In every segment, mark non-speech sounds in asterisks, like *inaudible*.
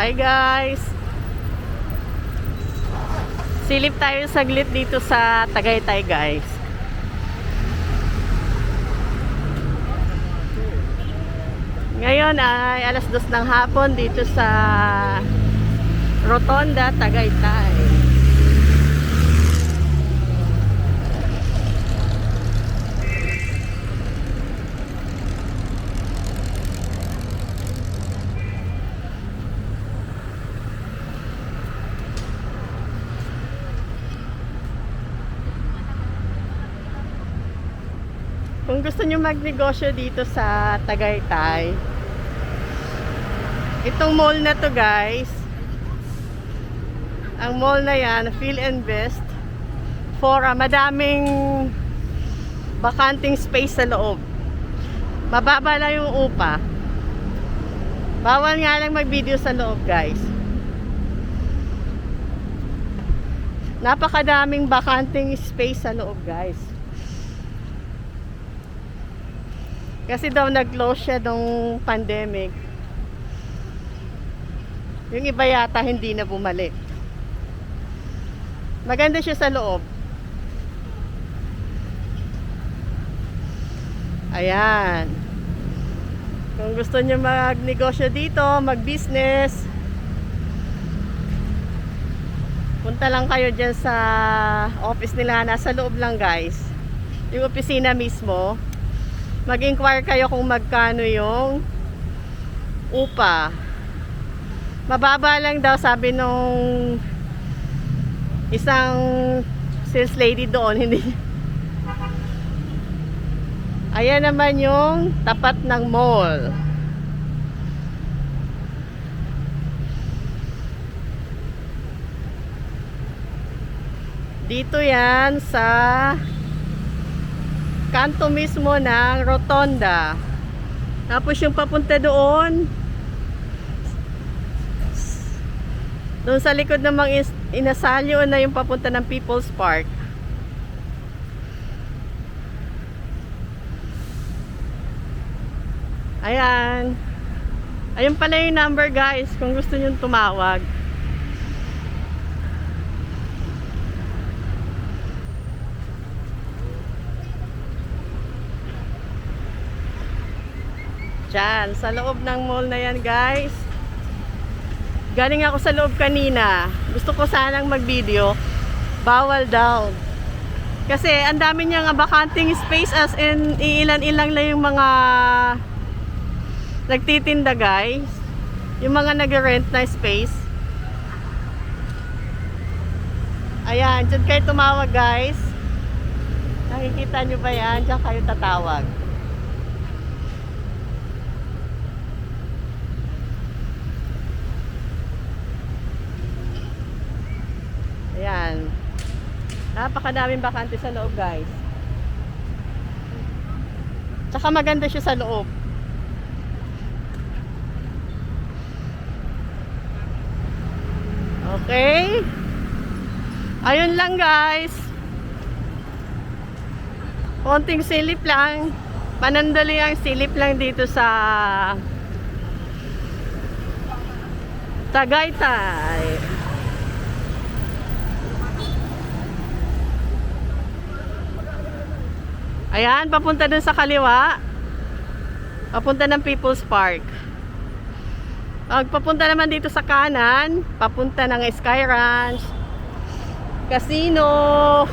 Hi guys! Silip tayo saglit dito sa Tagaytay guys. Ngayon ay alas dos ng hapon dito sa Rotonda, Tagaytay. Kung gusto nyo magnegosyo dito sa Tagaytay, itong mall na to guys, ang mall na yan, Feel and Best, for ah, madaming bakanting space sa loob. Mababa lang yung upa. Bawal nga lang mag-video sa loob guys. Napakadaming bakanting space sa loob guys. Kasi daw nag-close siya nung pandemic. Yung iba yata hindi na bumalik. Maganda siya sa loob. Ayan. Kung gusto niyo magnegosyo dito, mag-business, punta lang kayo dyan sa office nila. Nasa loob lang guys. Yung opisina mismo mag-inquire kayo kung magkano yung upa. Mababa lang daw sabi nung isang sales lady doon, *laughs* hindi. Ayan naman yung tapat ng mall. Dito yan sa kanto mismo ng Rotonda. Tapos yung papunta doon, doon sa likod namang is- inasalyo na yung papunta ng People's Park. Ayan. Ayun pala yung number guys kung gusto nyo tumawag. Diyan, sa loob ng mall na yan guys. Galing ako sa loob kanina. Gusto ko sanang mag-video. Bawal daw. Kasi ang dami niyang bakanting space as in iilan-ilang lang yung mga nagtitinda guys. Yung mga nag-rent na space. Ayan, dyan kayo tumawag guys. Nakikita nyo ba yan? Dyan kayo tatawag. Ayan. Napakadaming bakante sa loob, guys. Tsaka maganda siya sa loob. Okay. Ayun lang, guys. Konting silip lang. Panandali ang silip lang dito sa Tagaytay. Ayan, papunta dun sa kaliwa. Papunta ng People's Park. Pag papunta naman dito sa kanan, papunta ng Sky Ranch, Casino,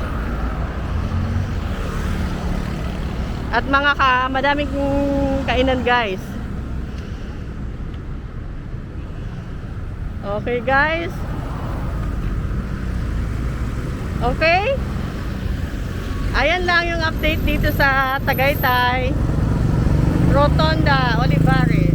at mga ka, madaming kainan guys. Okay guys. Okay? Ayan lang yung update dito sa Tagaytay, Rotonda, Olivares.